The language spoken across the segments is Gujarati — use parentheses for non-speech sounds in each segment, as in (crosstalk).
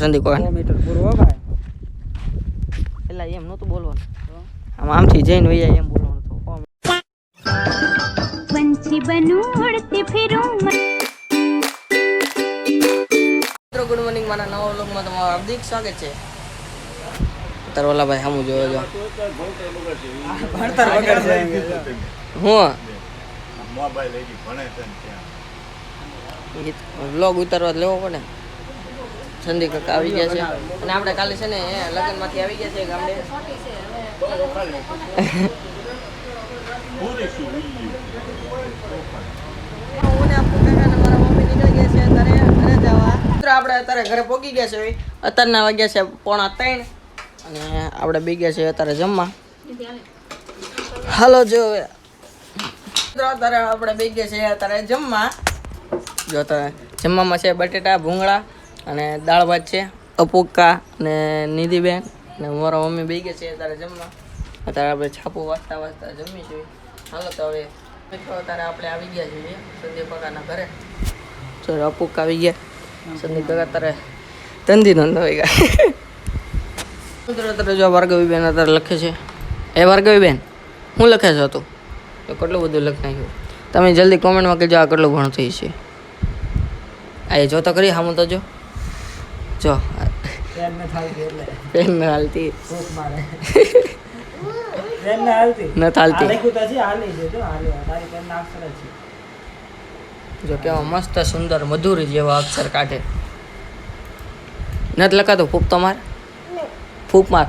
સંદીપ પેલા એમ નહોતું બોલવાનું. આમ આમથી જઈને વૈયા એમ બોલવાનું હતું. પંછી બનું ઉડતી ફિરું મિત્રો ગુડ મોર્નિંગ મારા નવા વ્લોગમાં તમારું હાર્દિક સ્વાગત છે. તરવાલાભાઈ સામું જોયો જો. હું? વ્લોગ ઉતારવા લેવો પડે ને. સંદીપ કાકા આવી ગયા છે. અને આપણે કાલે છે ને લગ્નમાંથી આવી ગયા છે ગામડે. આપણે અત્યારે ઘરે પહોંચી ગયા છે. અત્યારના વાગ્યા છે પોણા ત્રણ. અને આપણે બી ગયા છે અત્યારે જમવા. હાલો, જો. અત્યારે આપણે બી ગયા છે અત્યારે જમવા. જો, અત્યારે જમવામાં છે બટેટા, ભૂંગળા અને દાળ ભાત છે અપુક્કા અને નિધિબેન અને મારા મમ્મી બે ગયા છે અત્યારે જમવા. અત્યારે આપણે છાપુ વાંચતા વાંચતા જમી છીએ. હાલો તો હવે મિત્રો, અત્યારે આપણે આવી ગયા છીએ સંદીપ કાકાના ઘરે. જો અપુક્કા આવી ગયા. સંદીપ કાકા અત્યારે તંદી આવી ગયા. મિત્રો, અત્યારે જો ભાર્ગવીબેન અત્યારે લખે છે. એ ભાર્ગવીબેન, હું લખે છે તું તો કેટલું બધું લખ નાખ્યું? તમે જલ્દી કોમેન્ટમાં કહેજો આ કેટલું ભણ થઈ છે. આ એ જોતા કરી, હામું તો જો. જો. પેન ન (laughs) હાલતી. ન હાલતી જો કેવા મસ્ત સુંદર મધુર જેવા અક્ષર કાઢે. નથી લખાતો ફૂપ તો માર. ફૂપ માર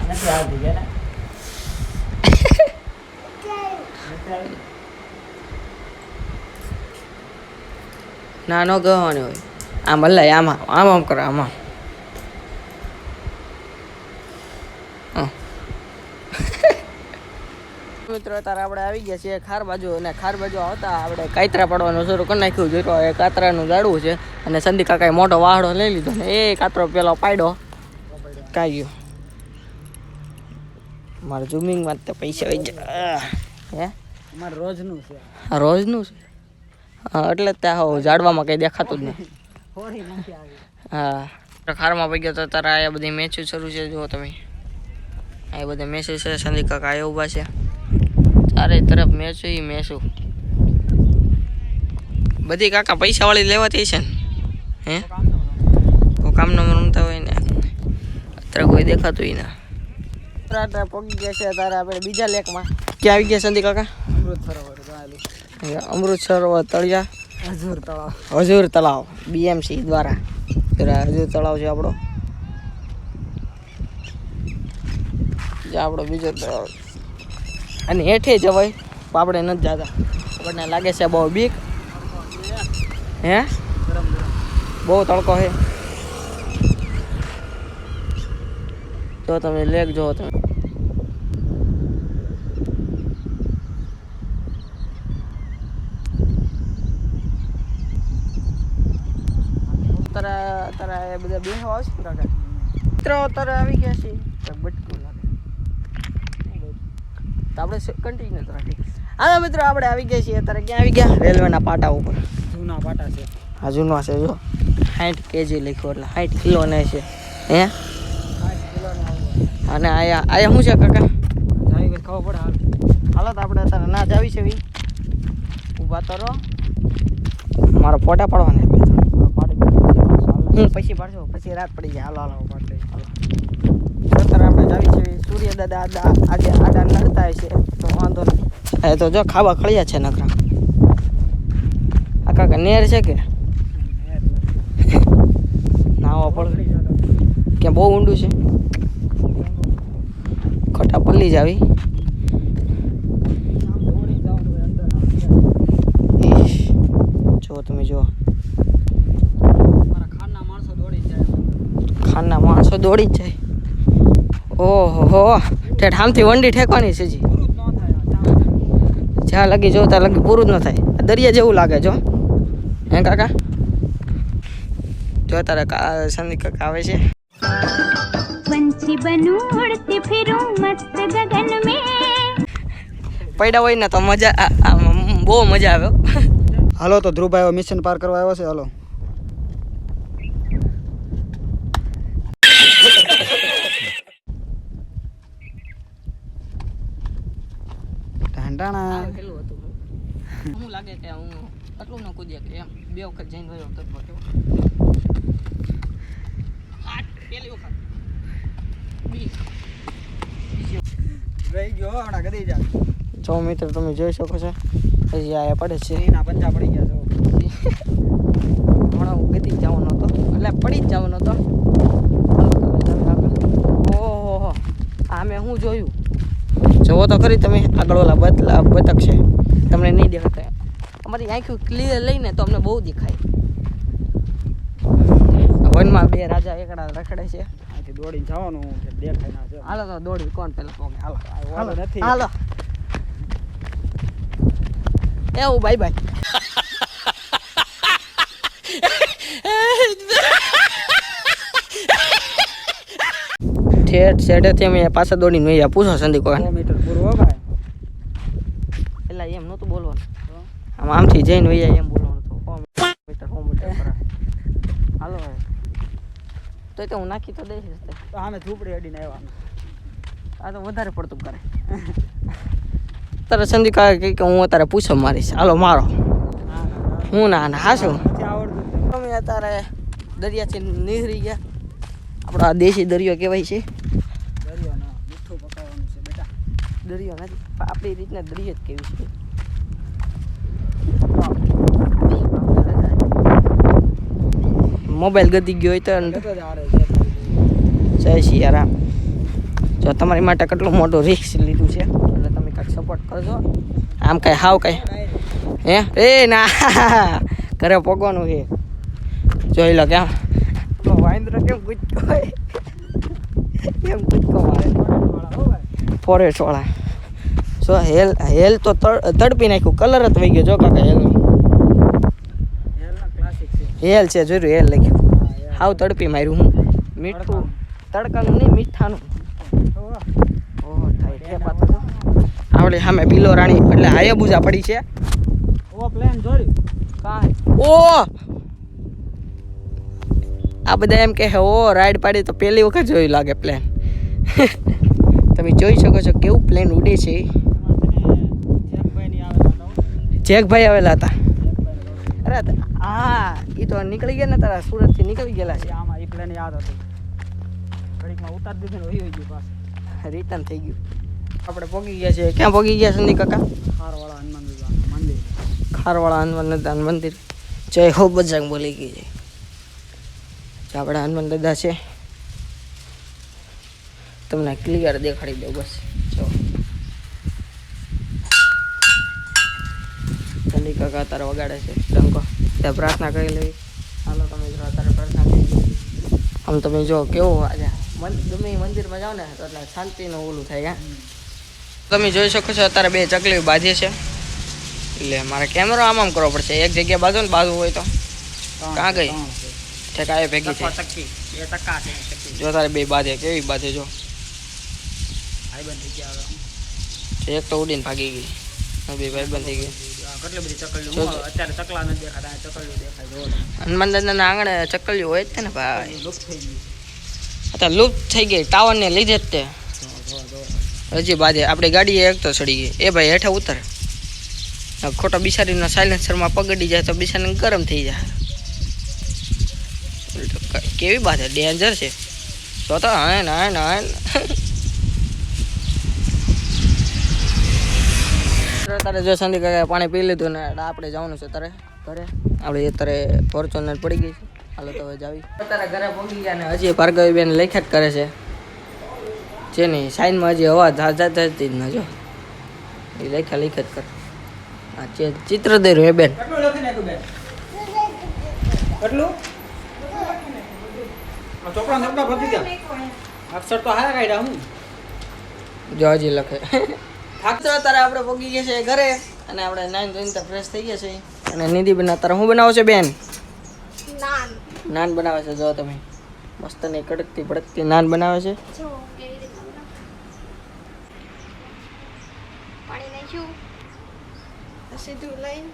નાનો ગવાની હોય. આમ અલ્લા આમાં આમ આમ કરો આમાં હં. મિત્રો અત્યારે આપણે આવી ગયા છીએ ખાર બાજુ અને ખાર બાજુ આવતા આપણે કાતરા પાડવાનું શરૂ કરી નાખ્યું જોઈતો એ કાતરાનું ઝાડવું છે અને સંદી કાકાએ મોટો વાહડો લઈ લીધો ને એ કાતરો પેલો પાડ્યો. કાઈ ગયો મારે ઝૂમિંગમાં તો પૈસા આવી જાય હે? અમારે રોજનું છે. રોજનું છે? હા એટલે ત્યાં હો ઝાડવામાં કંઈ દેખાતું જ નહીં. હા. ખારમાં પડી ગયો તો તારા આ બધી મેચ શરૂ છે જુઓ તમે. આ બધા મેસેજ છે સંદીપ કાકા આયા ઊભા છે. ચારે તરફ મેચું એ મેચું બધી કાકા પૈસા વાળી લેવાતી છે ને? હે? કોઈ કામનો રમતા હોય ને? અત્યારે કોઈ દેખાતું ના. અત્યારે ગયા છે તારે આપણે બીજા લેકમાં. ક્યાં આવી ગયા સંદીપ કાકા? અમૃત સરોવર અમૃત સરોવર તળિયા. હજુર તળાવ. હજુર તળાવ બીએમસી દ્વારા. જરા હજુર તળાવ છે આપણો. આપણો બીજો તળાવ. અને હેઠે જવાય તો આપણે નથી જતા. આપણને લાગે છે બહુ બીક. હે? બહુ તડકો છે. જો તમે લેક જો તમે. તારા તારા એ બધા બેહો આવશે કાકા? મિત્રો અત્યારે આવી ગયા છે. બટકું તો આપણે કન્ટિન્યુ રાખી હા મિત્રો આપણે આવી ગયા છીએ અત્યારે. ક્યાં આવી ગયા? રેલવેના પાટા ઉપર. જૂના પાટા છે. આ જૂનો છે જો. સાઠ કેજી લખ્યું એટલે સાઠ કિલો ને છે. હે? અને આયા આયા શું છે કાકા? જાવી ખબર પડે હાલ. હાલો તો આપણે અત્યારે ના જાવી છે ઊભા તો રહો. મારો ફોટા પાડવાના હું પછી પાડશો. પછી રાત પડી જાય. હાલો હાલો છે. સૂર્ય દાદા આડા આજે આડા નડતા છે તો વાંધો નહીં એ તો જો ખાવા ખળિયા છે નકરા. આ કાકા નેર છે કે? નાવા પડ. કે બહુ ઊંડું છે. ખટા પલ્લી જ આવી. જો તમે જો ખાનના માણસો દોડી જ જાય. ઓહો ઠેઠ આમથી વંડી ઠેકવાની છે જી જ્યાં લગી જો ત્યાં લગી પૂરું જ ન થાય. દરિયા જેવું લાગે જો હે. કાકા? જો તારે સંદીપ કાકા આવે છે. પૈડા હોય ને તો મજા બહુ મજા આવ્યો હાલો તો ધ્રુવભાઈ મિશન પાર કરવા આવ્યો છે હાલો. ટાણા આ હતું. હું લાગે કે હું આટલું ન કૂદ્યા કે એમ. બે વખત જઈને ગયો તો કેવો. આ પેલી વખત. રહી ગયો હમણાં કદી જા. જો મિત્ર તમે જોઈ શકો છો. હજી આ પડે છે. એના પંજા પડી ગયા છો. હમણાં હું ગતી જ જવાનો હતો. એટલે પડી જ જવાનો હતો. ઓહો આ મેં હું જોયું? જોવો તો ખરી તમે આગળ ઓલા બતલા બતક છે તમને નહીં દેખાતા. અમારી આંખો ક્લિયર લઈને તો અમને બહુ દેખાય. વનમાં બે રાજા એકડા રખડે છે. આથી દોડીને જવાનું દેખાય ના છે. હાલો તો દોડી કોણ પેલા પોગે હાલો. હાલો. નથી. હાલો. એવું બાય બાય ઠેઠ શેઠેથી અમે પાછા દોડીને વહ્યા પૂછો સંદીપ એટલે એમ નહોતું બોલવાનું. આમ આમથી જઈને વૈયા એમ બોલવાનું તો સો મીટર સો મીટર હાલો તો તો હું નાખી તો દઈશ તો. આમે ઝૂંપડી અડીને આવ્યા આ તો વધારે પડતું કરે. તારે સંદીપ કહે કે હું અત્યારે પૂછો મારીશ. હાલો મારો. હું ના ના હાશું આવડતું. અમે અત્યારે દરિયાથી નીકળી ગયા. આપણો આ દેશી દરિયો કહેવાય છે. દરિયો ના મીઠું પકાવવાનું છે બેટા. દરિયો નથી આપણી રીતના દરિયો જ કેવી છે. મોબાઈલ ગતી ગયો હોય તો જતો જ આરે છે જય જો તમારી માટે કેટલું મોટું રિસ્ક લીધું છે. એટલે તમે કાંઈક સપોર્ટ કરજો. આમ કાંઈ હાવ કાંઈ. હે? એ ના. (laughs) ઘરે પગવાનું છે. જોઈ લો કેમ વાંદરો કેમ હોય કેમ મારે ફોરેસ્ટ વાળા. જો હેલ હેલ તો તડ- તડપી નાખ્યું. કલર જ વહી ગયો. જો કાકા છે હેલ છે જોયું હેલ લખ્યું. હાવ તડપી માર્યું હું. મીઠું તડકાનું નહીં મીઠાનું. ઓહો થાય ઠેપા તો. આવડે સામે બિલો રાણી. એટલે હાયબુજા પડી છે. ઓ પ્લેન જોયું કાંઈ? ઓ આ બધા એમ કહે ઓ રાઈડ પાડી તો પહેલી વખત જોયું લાગે પ્લેન (laughs) તમે જોઈ શકો છો કેવું પ્લેન ઉડે છે. જેકભાઈ આવેલા હતા. અરે હા એ તો નીકળી ગયા ને તારા સુરતથી નીકળી ગયેલા છે. આમાં એ પ્લેન યાદ હતું. ઘડીકમાં ઉતાર દીધું વહી ગયું પાછું. રિટર્ન થઈ ગયું. આપણે પોગી ગયા છે ક્યાં પોગી ગયા છે કાકા ખારવાળા હનુમાન મંદિર. ખારવાળા હનુમાન મંદિર. જય હો બજરંગ બોલી ગઈ છે. જે આપણા હનુમાન દાદા છે. તમને ક્લિયર દેખાડી દઉં બસ. જો. ચંદી કાકા અત્યારે વગાડે છે. ડંકો ત્યાં પ્રાર્થના કરી લેવી હાલો તમે જો અત્યારે પ્રાર્થના કરી આમ તમે જો કેવું આજે ગમે મંદિરમાં જાઓ ને તો એટલે શાંતિનું ઓલું થાય હા. તમે જોઈ શકો છો અત્યારે બે ચકલી બાંધી છે. એટલે મારે કેમેરો આમ આમ કરવો પડશે. એક જગ્યાએ બાજુ ને બાજુ હોય તો. કાં ગઈ? ઠેકાએ ભેગી ચક્કી બે ટકા છે જો તારે બે બાંધે કેવી બાજે જો? ભાઈબંધ થઈ ગયા એક તો ઉડીને ભાગી ગઈ. બે ભાઈ બંધ થઈ ગઈ બધી આંગણે ચકલીઓ હોય જ ને ભાઈ. થઈ અત્યારે લુપ્ત થઈ ગઈ ટાવરને લીધે જ તે. હજી બાજે આપણી ગાડી એક તો ચડી ગઈ. એ ભાઈ હેઠે ઉતર. ખોટો બિચારીનો સાયલેન્સરમાં પગડી જાય તો બિચારીને ગરમ થઈ જાય. ઉલટો વાત કેવી બાત ડેન્જર છે. તો તો હા ના ના તારે જો સંદી કાકા પાણી પી લીધું ને આપણે જવાનું છે તારે ઘરે. આપણે અત્યારે ફોર્ચ્યુનર પડી ગઈ છે. હાલો તો હવે જાવી. અત્યારે ઘરે પહોંચી ગયા ને, હજી ભાર્ગવી બેન લેખ્યા જ કરે છે. છે નહીં સાઈનમાં હજી હવા ઝાઝા થતી જ ન જો. એ લેખ્યા જ કર. આ ચિત્ર દે રહ્યો બેન. કેટલું લખી નાખ્યું બેન? કેટલું? આ ચોપડા ચોપડા ભરતી ગયા? અક્ષર તો હારા કાઢ્યા હું. જો હજી લખે. થાક તો અત્યારે આપણે પહોંચી ગયા છે ઘરે અને આપણે નાઈન ધોઈને ફ્રેશ થઈ ગયા છે. અને નિધિ બેન અત્યારે શું બનાવો છો બેન? નાન. નાન બનાવે છે જો તમે. મસ્ત ને કડકતી ભડકતી નાન બનાવે છે. પાણી નાખ્યું. સીધું લઈને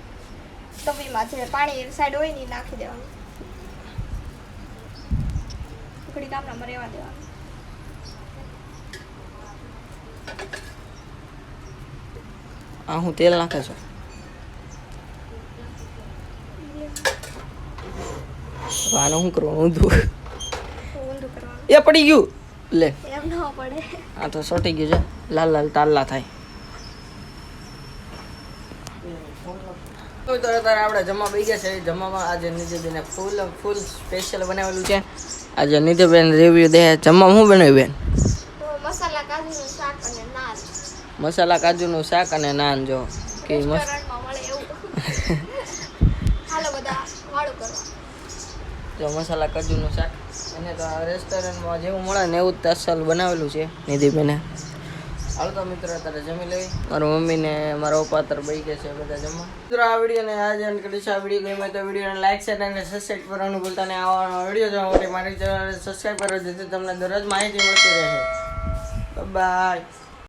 તવીમાં જે પાણી સાઈડ હોય ને નાખી દેવાનું. ઘડી કાપડામાં રહેવા દેવાનું. આ હું તેલ નાખે છો. આનું શું કરવાનું? ઊંધું. એ પડી ગયું. લે. એમ ન પડે. આ તો સોટી ગયું છે. લાલ લાલ તાલ્લા થાય. તો અત્યારે આપણે જમવા બેસી ગયા છે. જમવામાં આજે નિધિબેને ફૂલ ફૂલ સ્પેશિયલ બનાવેલું છે. આજે નિધિબેન રિવ્યુ દે જમવા શું બનાવ્યું બેન? મસાલા કાજુનું શાક અને નાન. મસાલા કાજુનું શાક અને નાન જો. કે મસ્ત (laughs) જો મસાલા કાજુનું શાક. એને તો રેસ્ટોરન્ટમાં જેવું મળે ને એવું જ અસલ બનાવેલું છે નિધિબેને હાલો તો મિત્રો અત્યારે જમી લઈ મારા મમ્મી ને મારા પપ્પા અત્યારે બઈ ગયા છે બધા જમવા. મિત્રો આ વીડિયો ને આજે એન્ડ કરીશ આ વીડિયો ગમે તો વિડીયોને લાઈક શેર અને સબસ્ક્રાઈબ કરવાનું ભૂલતા ને આવા વીડિયો જોવા માટે મારી ચેનલ સબસ્ક્રાઈબ કરો જેથી તમને દરરોજ માહિતી મળતી રહે. બાય